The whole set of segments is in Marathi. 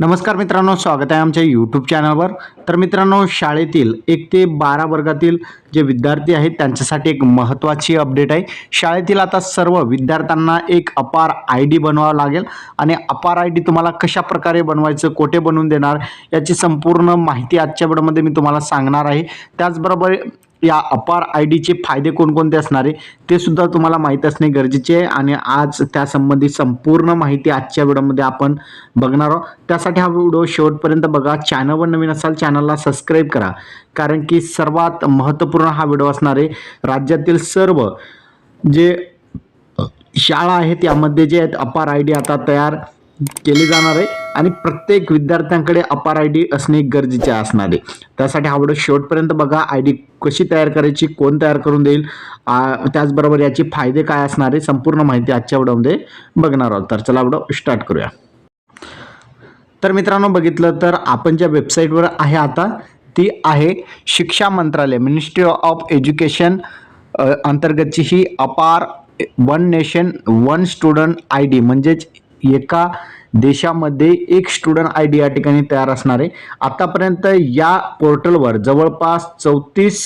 नमस्कार मित्रांनो स्वागत आहे आमच्या यूट्यूब चॅनलवर तर मित्रांनो शाळेतील एक ते बारा वर्गातील जे विद्यार्थी आहेत त्यांच्यासाठी एक महत्त्वाची अपडेट आहे. शाळेतील आता सर्व विद्यार्थ्यांना एक अपार आय डी बनवावं लागेल आणि अपार आय डी तुम्हाला कशा प्रकारे बनवायचं कोठे बनवून देणार याची संपूर्ण माहिती आजच्या वेळेमध्ये मी तुम्हाला सांगणार आहे. त्याचबरोबर या अपार आय डीचे फायदे कोणकोणते असणार आहे ते सुद्धा तुम्हाला माहीत असणे गरजेचे आहे आणि आज त्यासंबंधी संपूर्ण माहिती आजच्या व्हिडिओमध्ये आपण बघणार आहोत. त्यासाठी हा व्हिडिओ शेवटपर्यंत बघा. चॅनलवर नवीन असाल चॅनलला सबस्क्राईब करा. कारण की सर्वात महत्त्वपूर्ण हा व्हिडिओ असणार आहे राज्यातील सर्व जे शाळा आहेत यामध्ये जे आहेत अपार आय डी आता तयार केले जाणार आहे. आणि प्रत्येक विद्यार्थ्यांकडे अपार आय डी असणे गरजेचे असणार आहे. त्यासाठी हा व्हिडिओ शेवटपर्यंत बघा. आय डी कशी तयार करायची कोण तयार करून देईल त्याचबरोबर याचे फायदे काय असणार आहे संपूर्ण माहिती आजच्या व्हिडिओमध्ये बघणार आहोत. तर चला व्हिडिओ स्टार्ट करूया. तर मित्रांनो बघितलं तर आपण ज्या वेबसाईटवर आहे आता ती आहे शिक्षा मंत्रालय मिनिस्ट्री ऑफ एज्युकेशन अंतर्गतची ही APAAR one nation one student I D. म्हणजेच एका देशामध्ये एक स्टुडंट आय डी या ठिकाणी तयार असणार आहे. आतापर्यंत या पोर्टलवर जवळपास चौतीस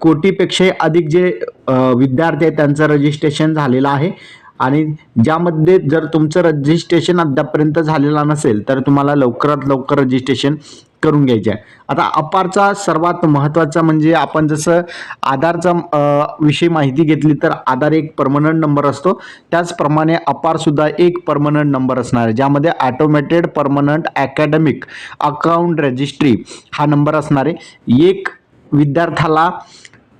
कोटीपेक्षा अधिक जे विद्यार्थी आहेत त्यांचं रजिस्ट्रेशन झालेलं आहे. आणि ज्यामध्ये जर तुमचं रजिस्ट्रेशन अद्यापर्यंत झालेलं नसेल तर तुम्हाला लवकरात लवकर रजिस्ट्रेशन करून घ्यायचे आहे. आता अपारचा सर्वात महत्त्वाचा म्हणजे आपण जसं आधारचा विषयी माहिती घेतली तर आधार एक परमनंट नंबर असतो. त्याचप्रमाणे अपारसुद्धा एक परमनंट नंबर असणार आहे ज्यामध्ये automated permanent academic account registry हा नंबर असणार आहे. एक विद्यार्थ्याला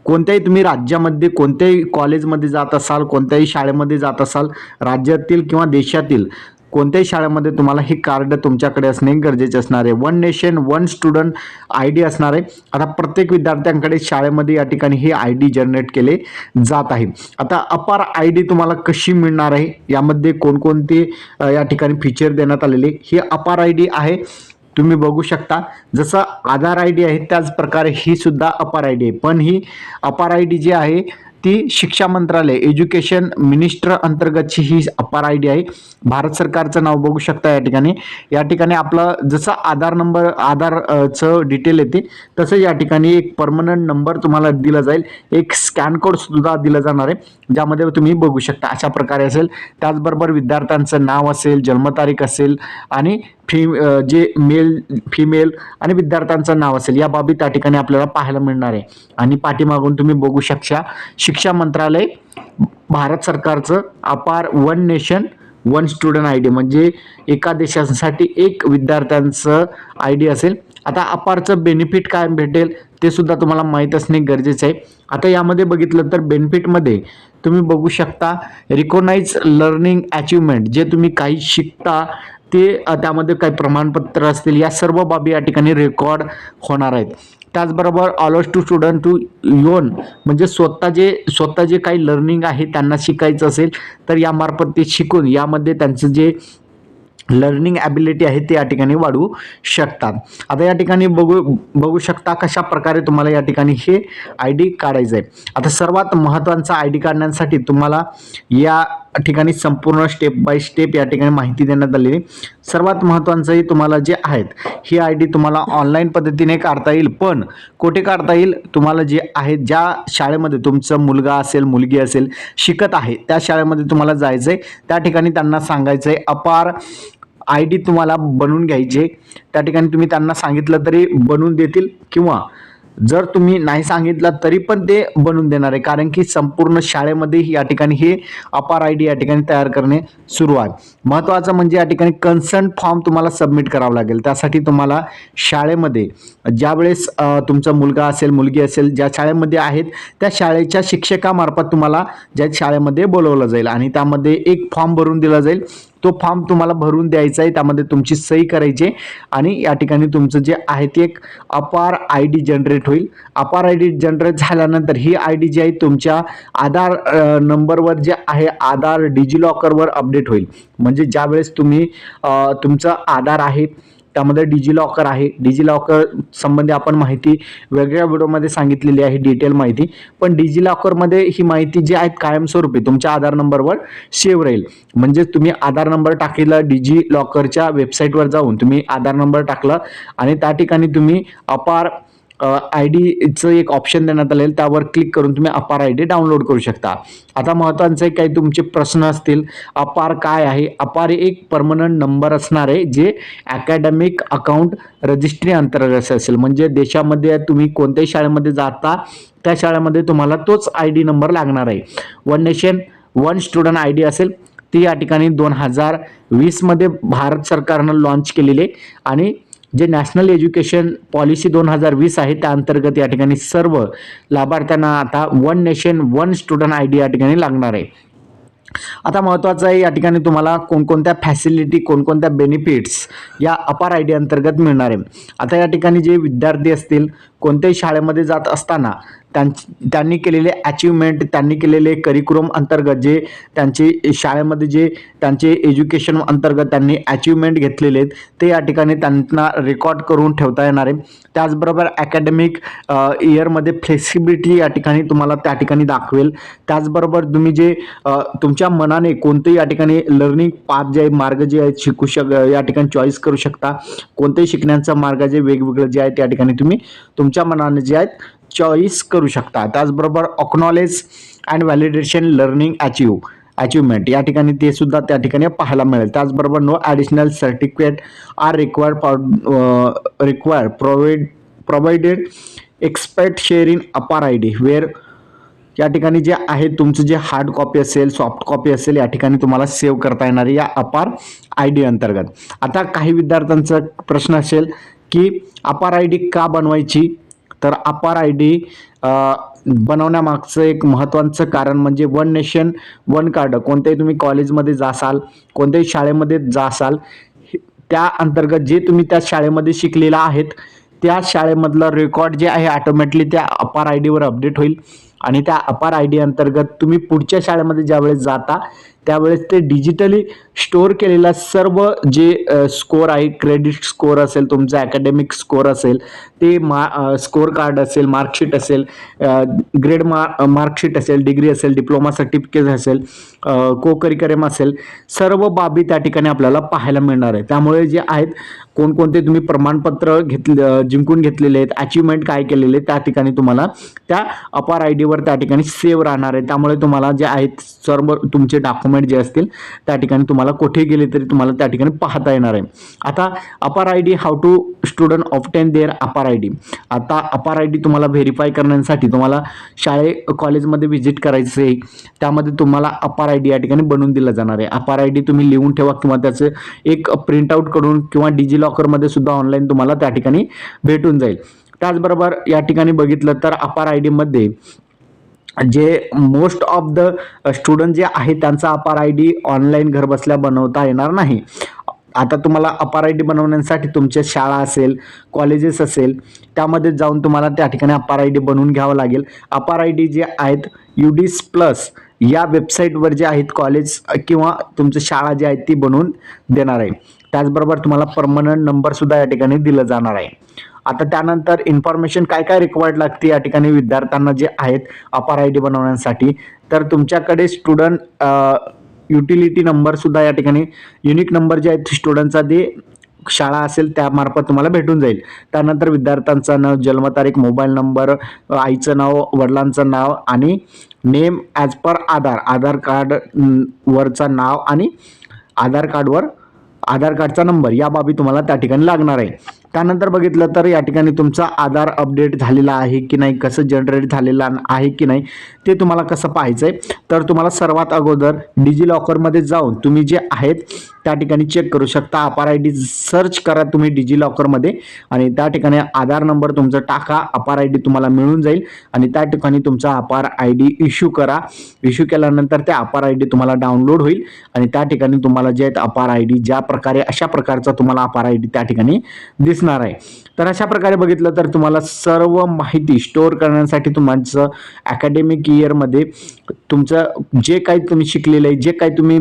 कोणत्याही तुम्ही राज्यामध्ये कोणत्याही कॉलेजमध्ये जात असाल कोणत्याही शाळेमध्ये जात असाल राज्यातील किंवा देशातील कोणत्याही शाळेमध्ये तुम्हाला हे कार्ड तुमच्याकडे असणे गरजेचे असणार आहे. One nation one student I D असणार आहे. आता प्रत्येक विद्यार्थ्यांकडे शाळेमध्ये या ठिकाणी हे आय डी जनरेट केले जात आहे. आता अपार आय डी तुम्हाला कशी मिळणार आहे? यामध्ये कोणकोणते या ठिकाणी फीचर देण्यात आलेले हे अपार आय डी आहे. तुम्ही बघू शकता. जसं आधार आय डी आहे त्याच प्रकारे ही सुद्धा अपार आय डी आहे. पण ही अपार आय डी जी आहे ती शिक्षा मंत्रालय एज्युकेशन मिनिस्टर अंतर्गतची ही अपार आय डी आहे. भारत सरकारचं नाव बघू शकता या ठिकाणी. या ठिकाणी आपलं जसं आधार नंबर आधार चं डिटेल येते तसं या ठिकाणी एक परमनंट नंबर तुम्हाला दिला जाईल. एक स्कॅन कोड सुद्धा दिला जाणार आहे ज्यामध्ये तुम्ही बघू शकता. अशा प्रकारे असेल. त्याचबरोबर विद्यार्थ्यांचं नाव असेल जन्मतारीख असेल आणि फी जे मेल फिमेल आणि विद्यार्थ्यांचं नाव असेल या बाबी त्या ठिकाणी आपल्याला पाहायला मिळणार आहे. आणि पाठीमागून तुम्ही बघू शकता शिक्षा मंत्रालय भारत सरकारचं APAAR one nation one student I D म्हणजे एका देशासाठी एक विद्यार्थ्यांचं आय डी असेल. आता अपारचं बेनिफिट काय भेटेल ते सुद्धा तुम्हाला माहीत असणे गरजेचं आहे. आता यामध्ये बघितलं तर बेनिफिटमध्ये तुम्ही बघू शकता रिकॉनाइज लर्निंग अचिव्हमेंट जे तुम्ही काही शिकता ते त्यामध्ये काही प्रमाणपत्र असतील या सर्व बाबी या ठिकाणी रेकॉर्ड होणार आहेत. त्याचबरोबर allows to student to own म्हणजे स्वतः जे स्वतः जे काही लर्निंग आहे त्यांना शिकायचं असेल तर यामार्फत ते शिकून यामध्ये त्यांचं जे लर्निंग ॲबिलिटी आहे ते या ठिकाणी वाढवू शकतात. आता या ठिकाणी बघू बघू शकता कशा प्रकारे तुम्हाला या ठिकाणी हे आय डी काढायचं आहे आता सर्वात महत्त्वाचा आय डी काढण्यासाठी तुम्हाला या ठिकाणी संपूर्ण स्टेप बाय स्टेप या ठिकाणी माहिती देण्यात आलेली. सर्वात महत्त्वाचंही तुम्हाला जे आहेत ही आय डी तुम्हाला ऑनलाईन पद्धतीने काढता येईल. पण कोठे काढता येईल? तुम्हाला जे आहे ज्या शाळेमध्ये तुमचं मुलगा असेल मुलगी असेल शिकत आहे त्या शाळेमध्ये तुम्हाला जायचं आहे त्या ठिकाणी त्यांना सांगायचं आहे अपार आय डी तुम्हाला बनवून घ्यायचे त्या ठिकाणी तुम्ही त्यांना सांगितलं तरी बनवून देतील किंवा जर तुम्ही नाही सांगितलं तरी पण ते बनवून देणार आहे. कारण की संपूर्ण शाळेमध्ये या ठिकाणी हे अपार आय डी या ठिकाणी तयार करणे सुरू आहे. महत्त्वाचं म्हणजे या ठिकाणी कन्सर्न फॉर्म तुम्हाला सबमिट करावा लागेल. त्यासाठी तुम्हाला शाळेमध्ये ज्यावेळेस तुमचा मुलगा असेल मुलगी असेल ज्या शाळेमध्ये आहेत त्या शाळेच्या शिक्षकामार्फत तुम्हाला ज्या शाळेमध्ये बोलवलं जाईल. आणि त्यामध्ये एक फॉर्म भरून दिला जाईल. तो फॉर्म तुम्हाला भरून द्यायचा आहे त्यामध्ये तुमची सही करायची आणि या ठिकाणी तुमचं जे आहे ते एक अपार आय डी जनरेट होईल. अपार आय डी जनरेट झाल्यानंतर ही आय डी जी आहे तुमच्या आधार नंबरवर जे आहे आधार डिजिलॉकरवर अपडेट होईल. म्हणजे ज्यावेळेस तुम्ही तुमचं आधार आहे त्यामध्ये डिजी लॉकर आहे. डिजी लॉकर संबंधी आपण माहिती वेगळ्या व्हिडिओमध्ये सांगितलेली आहे डिटेल माहिती. पण डिजी लॉकरमध्ये ही माहिती जी आहे कायमस्वरूपी तुमच्या आधार नंबरवर सेव्ह राहील. म्हणजे तुम्ही आधार नंबर टाकलेला डिजी लॉकरच्या वेबसाईटवर जाऊन तुम्ही आधार नंबर टाकला आणि त्या ठिकाणी तुम्ही अपार आय डीचं एक ऑप्शन देण्यात आलेलं त्यावर क्लिक करून तुम्ही अपार आय डी डाउनलोड करू शकता. आता महत्त्वाचे काही तुमचे प्रश्न असतील अपार काय आहे? अपार एक परमनंट नंबर असणार आहे जे अकॅडमिक अकाउंट रजिस्ट्री अंतर्गत असेल. म्हणजे देशामध्ये तुम्ही कोणत्याही शाळेमध्ये जाता त्या शाळेमध्ये तुम्हाला तोच आय डी नंबर लागणार आहे. One nation one student I D असेल ती या ठिकाणी दोन हजार वीसमध्ये भारत सरकारनं लॉन्च केलेली आहे. आणि जे नॅशनल एज्युकेशन पॉलिसी दोन हजार वीस आहे त्या अंतर्गत या ठिकाणी सर्व लाभार्थ्यांना आता one nation one student I D या ठिकाणी लागणार आहे. आता महत्त्वाचं आहे या ठिकाणी तुम्हाला कोणकोणत्या फॅसिलिटी कोणकोणत्या बेनिफिट्स या अपार आय डी अंतर्गत मिळणार आहे. आता या ठिकाणी जे विद्यार्थी असतील कोणत्याही शाळेमध्ये जात असताना त्यां त्यांनी केलेले अचिव्हमेंट त्यांनी केलेले करिक्युलम अंतर्गत जे त्यांचे शाळेमध्ये जे त्यांचे एज्युकेशन अंतर्गत त्यांनी अचिव्हमेंट घेतलेले आहेत ते या ठिकाणी त्यांना रेकॉर्ड करून ठेवता येणार आहे. त्याचबरोबर अकॅडमिक इयरमध्ये फ्लेक्सिबिलिटी या ठिकाणी तुम्हाला त्या ठिकाणी दाखवेल. त्याचबरोबर तुम्ही जे तुमच्या मनाने कोणतेही या ठिकाणी लर्निंग पाथ जे आहे मार्ग जे आहेत शिकू शक या ठिकाणी चॉईस करू शकता. कोणतेही शिकण्याचा मार्ग जे वेगवेगळे जे आहेत त्या ठिकाणी तुम्ही तुमच्या मनाने जे आहेत चॉईस करू शकता. त्याचबरोबर acknowledge and validation learning achieve achievement या ठिकाणी ते सुद्धा त्या ठिकाणी पाहायला मिळेल. त्याचबरोबर no additional certificate are required required provide provided expert share in APAAR I D where या ठिकाणी जे आहे तुमचं जे हार्ड कॉपी असेल सॉफ्ट कॉपी असेल या ठिकाणी तुम्हाला सेव्ह करता येणार या अपार आय डी अंतर्गत. आता काही विद्यार्थ्यांचा प्रश्न असेल की अपार आय डी का बनवायची? तर अपार आय डी बनवण्यामागचं एक महत्त्वाचं कारण म्हणजे वन नेशन वन कार्ड. कोणत्याही तुम्ही कॉलेजमध्ये जासाल कोणत्याही शाळेमध्ये जासाल हे- त्या अंतर्गत जे तुम्ही त्या शाळेमध्ये शिकलेला आहेत त्या शाळेमधलं रेकॉर्ड जे आहे ऑटोमॅटिकली त्या अपार आय डीवर अपडेट होईल. आणि त्या अपार आय डी अंतर्गत तुम्ही पुढच्या शाळेमध्ये ज्यावेळेस जाता त्यावेळेस ते डिजिटली स्टोअर केलेला सर्व जे स्कोअर आहे क्रेडिट स्कोअर असेल तुमचा अकॅडमिक स्कोअर असेल ते मा स्कोअर कार्ड असेल मार्कशीट असेल ग्रेड मा मार्कशीट असेल डिग्री असेल डिप्लोमा सर्टिफिकेट असेल को करिकरम असेल सर्व बाबी त्या ठिकाणी आपल्याला पाहायला मिळणार आहे. त्यामुळे जे आहेत कोणकोणते तुम्ही प्रमाणपत्र घेतले जिंकून घेतलेले आहेत अचिव्हमेंट काय केलेले त्या ठिकाणी तुम्हाला त्या अपार आय डीवर त्या ठिकाणी सेव्ह राहणार आहे. त्यामुळे तुम्हाला जे आहेत सर्व तुमचे डॉक्युमेंट जे असतील त्या ठिकाणी तुम्हाला कुठे गेले तरी तुम्हाला त्या ठिकाणी पाहता येणार आहे. आता APAAR I D how to student obtain their APAAR I D आता अपार आय डी तुम्हाला व्हेरीफाय करण्यासाठी तुम्हाला शाळे कॉलेजमध्ये व्हिजिट करायचं आहे. त्यामध्ये तुम्हाला अपार आय डी या ठिकाणी बनवून दिला जाणार आहे. अपार आय डी तुम्ही लिहून ठेवा किंवा त्याचं एक प्रिंटआउट करून किंवा डिजी लॉकरमध्ये सुद्धा ऑनलाईन तुम्हाला त्या ठिकाणी भेटून जाईल. त्याचबरोबर या ठिकाणी बघितलं तर अपार आय डीमध्ये जे मोस्ट ऑफ द स्टुडंट जे आहे त्यांचा अपार आय डी ऑनलाईन घरबसल्या बनवता येणार नाही. आता तुम्हाला अपार आय डी बनवण्यासाठी तुमच्या शाळा असेल कॉलेजेस असेल त्यामध्ये जाऊन तुम्हाला त्या ठिकाणी अपार आय डी बनवून घ्यावं लागेल. अपार आय डी जे आहेत युडीस प्लस या वेबसाईटवर जे आहेत कॉलेज किंवा तुमचं शाळा जी आहे ती बनवून देणार आहे. त्याचबरोबर तुम्हाला परमनंट नंबरसुद्धा या ठिकाणी दिलं जाणार आहे. आता त्यानंतर इन्फॉर्मेशन काय काय रिक्वायर्ड लागते या ठिकाणी विद्यार्थ्यांना जे आहेत अपार आय डी बनवण्यासाठी? तर तुमच्याकडे स्टुडंट युटिलिटी नंबरसुद्धा या ठिकाणी युनिक नंबर जे आहेत स्टुडंटचा ते शाळा असेल त्यामार्फत तुम्हाला भेटून जाईल. त्यानंतर विद्यार्थ्यांचं नाव जन्मतारीख मोबाईल नंबर आईचं नाव वडिलांचं नाव आणि name as per Aadhaar. Aadhaar card वरचं नाव आणि आधार कार्डवर आधार कार्डचा नंबर या बाबी तुम्हाला त्या ठिकाणी लागणार आहे. त्यानंतर बघितलं तर या ठिकाणी तुमचा आधार अपडेट झालेला आहे की नाही कसं जनरेट झालेला आहे की नाही ते तुम्हाला कसं पाहायचं आहे तर तुम्हाला सर्वात अगोदर डिजी लॉकरमध्ये जाऊन तुम्ही जे आहेत त्या ठिकाणी चेक करू शकता. अपार आय डी सर्च करा तुम्ही डिजी लॉकरमध्ये आणि त्या ठिकाणी आधार नंबर तुमचा टाका. अपार आय डी तुम्हाला मिळून जाईल आणि त्या ठिकाणी तुमचा अपार आय डी इश्यू करा. इश्यू केल्यानंतर त्या अपार आय डी तुम्हाला डाउनलोड होईल आणि त्या ठिकाणी तुम्हाला जे आहेत अपार आय डी ज्या प्रकारे अशा प्रकारचा तुम्हाला अपार आय डी त्या ठिकाणी दिसणार दिसणार आहे. तर अशा प्रकारे बघितलं तर तुम्हाला सर्व माहिती स्टोअर करण्यासाठी तुमचं अकॅडमिक इयरमध्ये तुमचं जे काही तुम्ही शिकलेलं आहे जे काही तुम्ही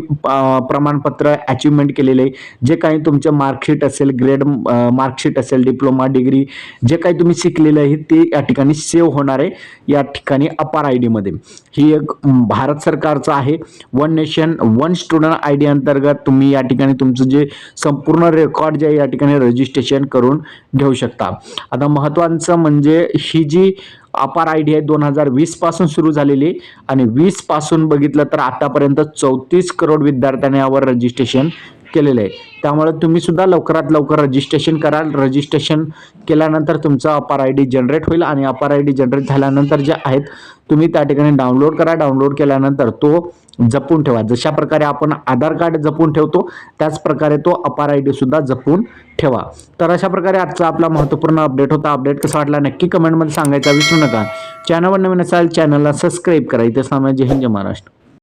प्रमाणपत्र अचिव्हमेंट केलेलं आहे जे काही तुमचं मार्कशीट असेल ग्रेड मार्कशीट असेल डिप्लोमा डिग्री जे काही तुम्ही शिकलेलं आहे ते या ठिकाणी सेव्ह होणार आहे या ठिकाणी अपार आय डीमध्ये ही एक भारत सरकारचं आहे. One nation one student I D अंतर्गत तुम्ही या ठिकाणी तुमचं जे संपूर्ण रेकॉर्ड जे आहे या ठिकाणी रजिस्ट्रेशन करून घेऊ शकता. आता महत्त्वाचं म्हणजे ही जी अपार आय डी आहे दोन हजार वीसपासून सुरू झालेली आहे आणि वीसपासून बघितलं तर आतापर्यंत चौतीस करोड विद्यार्थ्यांनी यावर रजिस्ट्रेशन केलेलं आहे. त्यामुळे तुम्ही सुद्धा लवकरात लवकर रजिस्ट्रेशन कराल. रजिस्ट्रेशन केल्यानंतर तुमचा अपार आय डी जनरेट होईल आणि अपार आय डी जनरेट झाल्यानंतर जे आहेत तुम्ही त्या ठिकाणी डाउनलोड करा. डाउनलोड केल्यानंतर तो जपून ठेवा. जशा प्रकारे आपण आधार कार्ड जपून ठेवतो त्याच प्रकारे तो अपार आय डी सुद्धा जपून ठेवा. तर अशा प्रकारे आजचा आपला महत्त्वपूर्ण अपडेट होता. अपडेट कसा वाटला नक्की कमेंटमध्ये सांगायचा विसरू नका. चॅनलवर नवीन असाल चॅनलला सबस्क्राईब करा. इथे सामाजिक हिंद महाराष्ट्र.